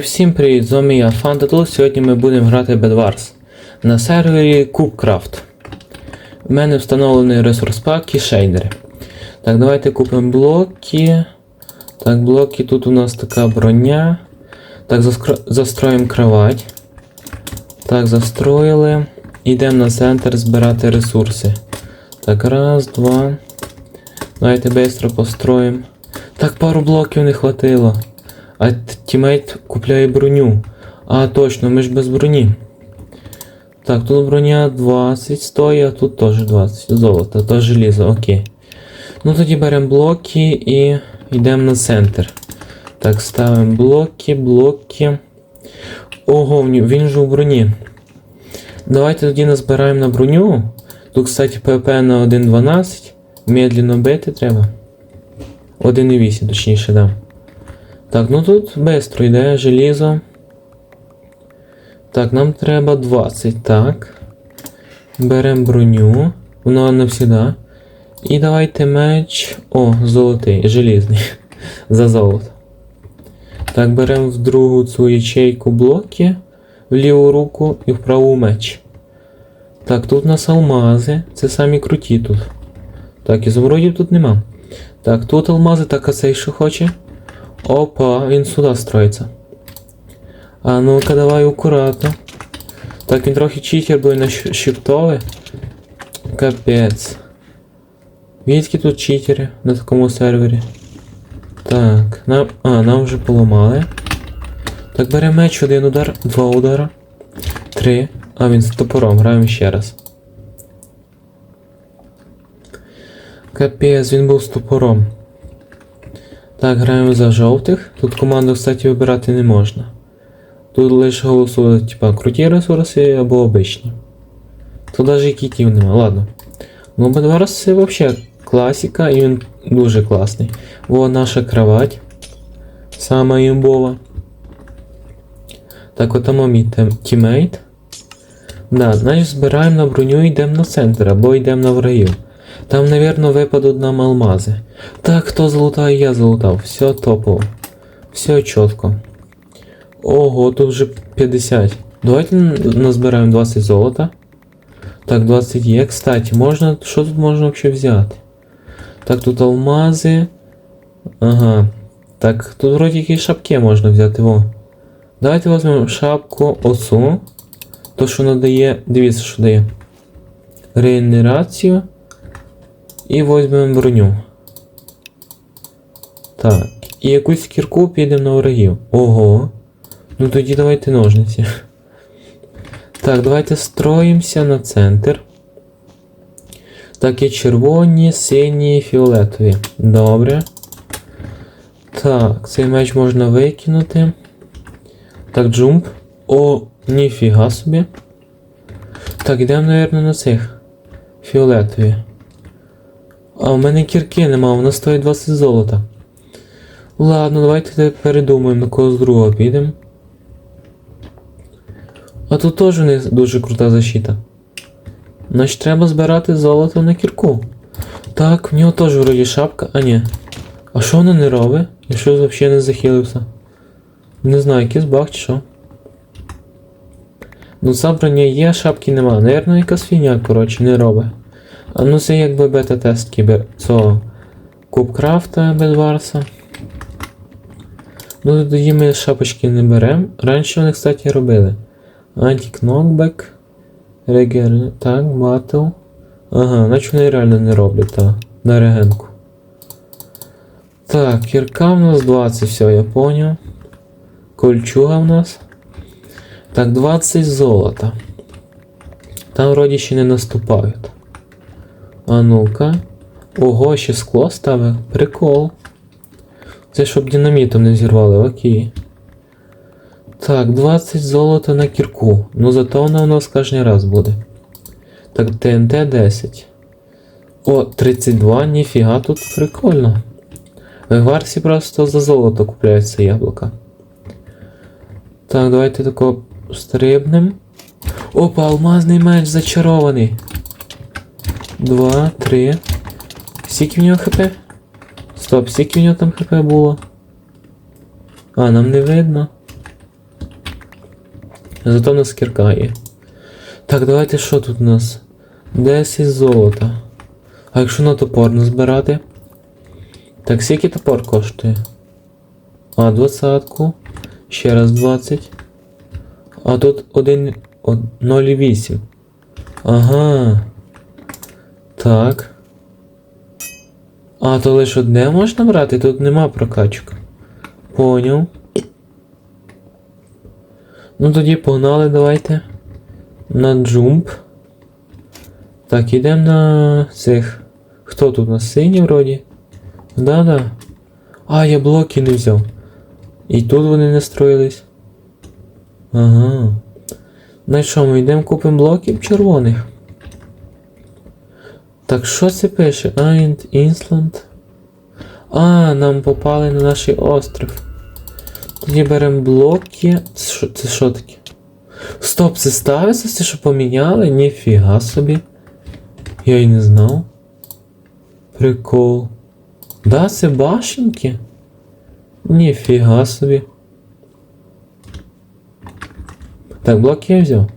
Всім привіт, з вами я, Фантатул. Сьогодні ми будемо грати Bedwars на сервері CubeCraft. У мене встановлений ресурс пак і шейдери. Так, давайте купимо блоки. Так, блоки, тут у нас така броня. Так, застроїмо кровать. Так, застроїли. Йдемо на центр збирати ресурси. Так, раз, два. Давайте швидко построїмо. Так, пару блоків не хватило. А тімейт купляє броню. А, точно, ми ж без броні. Так, тут броня 20 стоїть, а тут теж 20. Золото, то желізо, окей. Ну тоді беремо блоки і йдемо на центр. Так, ставимо блоки, блоки. Ого, він же у броні. Давайте тоді назбираємо на броню. Тут, кстати, ПП на 1.12. Медленно бити треба. 1.8, точніше, да. Так, ну тут бистро йде желізо. Так, нам треба 20, так. Беремо броню. Воно навсіда. І давайте меч. О, золотий, желізний. За золото. Так, беремо в другу цю ячейку блоки, в ліву руку і в праву меч. Так, тут у нас алмази. Це самі круті тут. Так, ізумрудів тут нема. Так, тут алмази, так, а цей що хоче? Опа, він сюди строїться. А ну-ка давай акуратно. Так, він трохи читер, він на щ- шифтовий. Капець. Відки тут читери на такому сервері? Так, нам. А, нам вже поламали. Так, беремо меч, один удар, два удара. Три. А, він з топором, граємо ще раз. Капець, він був з топором. Так, граємо за жовтих. Тут команду, кстати, вибирати не можна. Тут лише голосують, типа, круті ресурси або обичні. Тут навіть і кітів нема, ладно. Ну, Bedwars це взагалі класика, і він дуже класний. Во наша кровать. Сама імбова. Так, отамо мій тімейт. Да, значить збираємо на броню і йдемо на центр, або йдемо на врагів. Там, напевно, випадуть нам алмази. Так, хто залутає, я залутав. Все топово. Все чітко. Ого, тут вже 50. Давайте назбираємо 20 золота. Так, 20 є. Кстати, можна. Що тут можна взагалі взяти? Так, тут алмази. Ага. Так, тут вроді якісь шапки можна взяти. Во. Давайте візьмемо шапку оцю. То, що надає. Дивіться, що дає. Регенерацію. І візьмемо броню. Так. І якусь кірку підемо на ворогів. Ого. Ну тоді давайте ножниці. Так, давайте строїмося на центр. Так, є червоні, сині, фіолетові. Добре. Так, цей меч можна викинути. Так, джумп. О, ніфіга собі. Так, йдемо, напевно, на цих. Фіолетові. А в мене кірки нема, вона стоїть 20 золота. Ладно, давайте передумаємо, на когось другого підемо. А тут теж не дуже крута защита. Значить треба збирати золото на кірку. Так, в нього теж вроді шапка, а ні. А що вона не робить? Я щось взагалі не захилився. Не знаю, якийсь баг чи що. Ну ця броня є, шапки нема. Наверно, якась фігня, коротше, не робить. Ну це якби бета-тест кібер цього Кубкрафта Бедварса. Ну тоді ми шапочки не беремо. Раніше вони, кстати, робили. Антик-нокбек. Регер. Так, батл. Ага, наче вони реально не роблять, так. На регенку. Так, кірка в нас 20, все, я поняв. Кольчуга в нас. Так, 20 золота. Там вроді ще не наступають. А ну-ка. Ого, ще скло ставив. Прикол. Це щоб динамітом не зірвали, окей. Так, 20 золота на кірку. Ну зато вона у нас кожен раз буде. Так, ТНТ 10. О, 32, ніфіга, тут прикольно. В Гварсі просто за золото купляються яблука. Так, давайте тако стрибнем. Опа, алмазний меч зачарований. Два, три. Скільки в нього хп? Стоп, скільки в нього там хп було? А, нам не видно. Зато в нас кірка є. Так, давайте що тут у нас? 10 золота. А якщо на топор назбирати? Так, скільки топор коштує? А, двадцятку. Ще раз 20. А тут 1. 0,8. Ага. Так. А, то лише одне можна брати, тут нема прокачок. Поняв. Ну тоді погнали, давайте. На джумп. Так, ідемо на цих. Хто тут у нас синій вроді? Да-да. А, я блоки не взяв. І тут вони не строїлись. Ага. Ну що, ми йдемо купимо блоків червоних. Так що це пише? Айнд Інсланд. А, нам попали на наш острів. Тоді беремо блоки. Це що, це що таке? Стоп, це ставиться? Це що поміняли? Ніфіга собі. Я й не знав. Прикол. Да, це башенки? Ніфіга собі. Так, блок я взяв.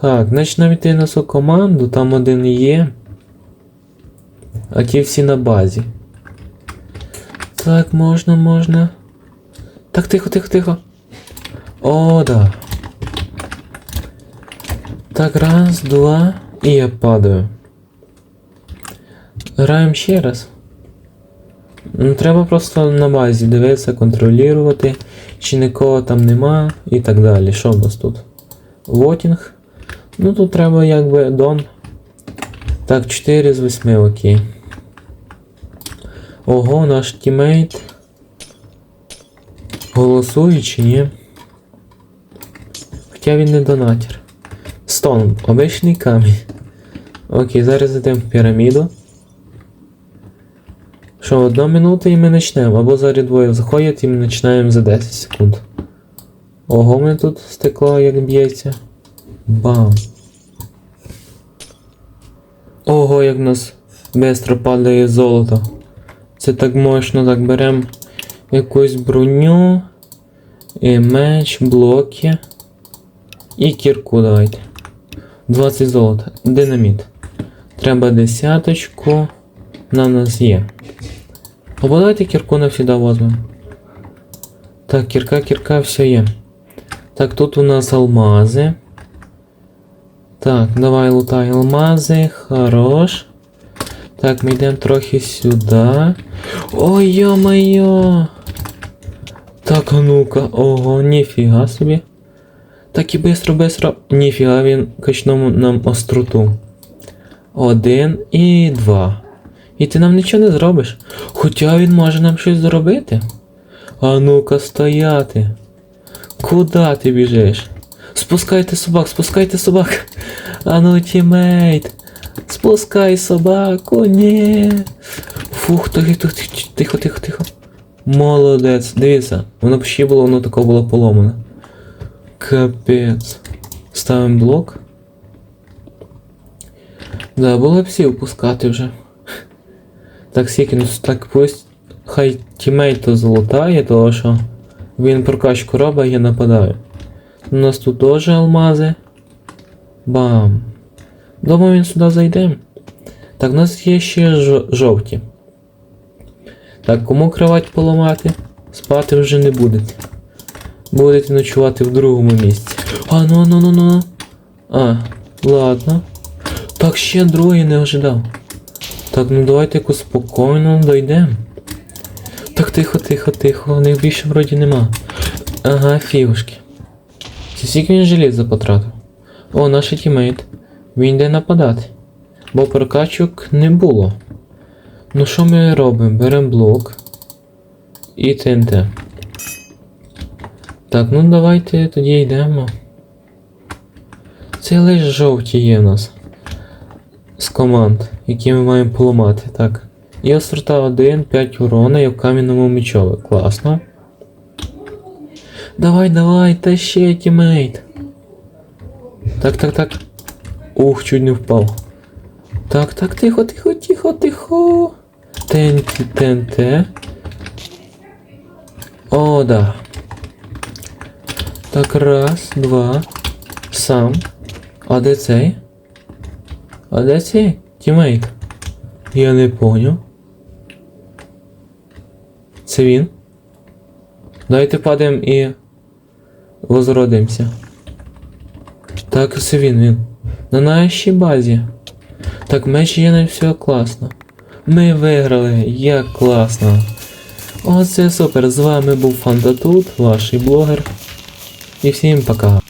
Так, значить навіть на нашу команду, там один є. А ті всі на базі. Так, можна, можна. Так, тихо, тихо, тихо. О, да. Так, раз, два. І я падаю. Граємо ще раз. Ну, треба просто на базі дивитися, контролювати, чи нікого там нема і так далі. Що в нас тут? Вотінг. Ну тут треба якби дон. Так, 4 з 8, окей. Ого, наш тімейт. Голосує чи ні? Хоча він не донатір. Стон, обичний камінь. Окей, зараз йдемо в піраміду. Що, одна минута і ми почнемо. Або зараз двоє заходять і ми починаємо за 10 секунд. Ого, мене тут стекло як б'ється. Бам. Ого, як в нас быстро падає золото. Це так мощно, так беремо якусь броню, і меч, блоки. І кірку давайте. 20 золота. Динаміт. Треба десяточку. На нас є. Або давайте кірку навсегда возьмемо. Так, кірка, кірка, все є. Так, тут у нас алмази. Так, давай лутай алмази. Хорош. Так, ми йдемо трохи сюди. Ой, йо-моє! Так, а ну-ка, ого, ніфіга собі. Так і бистро, бистро. Ніфіга він качнув нам остроту. Один і два. І ти нам нічого не зробиш. Хоча він може нам щось зробити. А ну-ка стояти. Куда ти біжиш? Спускайте собак, спускайте собак. А ну, тімейт. Спускай собаку, ні. Фух, тихо, тихо, тихо, тихо. Молодець. Дивіться, воно ще було, воно таке було поломане. Капець. Ставимо блок. Да, було б всі впускати вже. Так, ну так пусть хай тімейт то золотає, того що він прокачку робить, я нападаю. У нас тут теж алмази. Бам. Думаю, він сюди зайде. Так, у нас є ще жо- жовті. Так, кому кровать поламати? Спати вже не будете. Будете ночувати в другому місці. А, ну, ну, ну, ну. А, ладно. Так, ще другий не ожидав. Так, ну давайте якось спокійно дойдемо. Так, тихо, тихо, тихо, у них більше вроді нема. Ага, фігушки. Це скільки він желіза потратив? О, наш тімейт. Він йде нападати. Бо прокачок не було. Ну що ми робимо? Беремо блок. І ТНТ. Так, ну давайте тоді йдемо. Це лише жовті є в нас. З команд, які ми маємо поламати. Так. І острота 1, 5 урона і в кам'яному мечові. Класно. Давай, давай, та ще тімейт. Так, так, так. Ух, чуть не впав. Так, так, тихо, тихо, тихо, тихо. ТНТ, ТНТ. О, да. Так, раз, два. Сам. А де цей? А де цей? Тімейт? Я не поняв. Це він? Давайте падаємо і возродимося. Так, це він, він. На нашій базі. Так, меч є на все класно. Ми виграли, як класно. Оце супер. З вами був Фантатут, ваш блогер. І всім пока.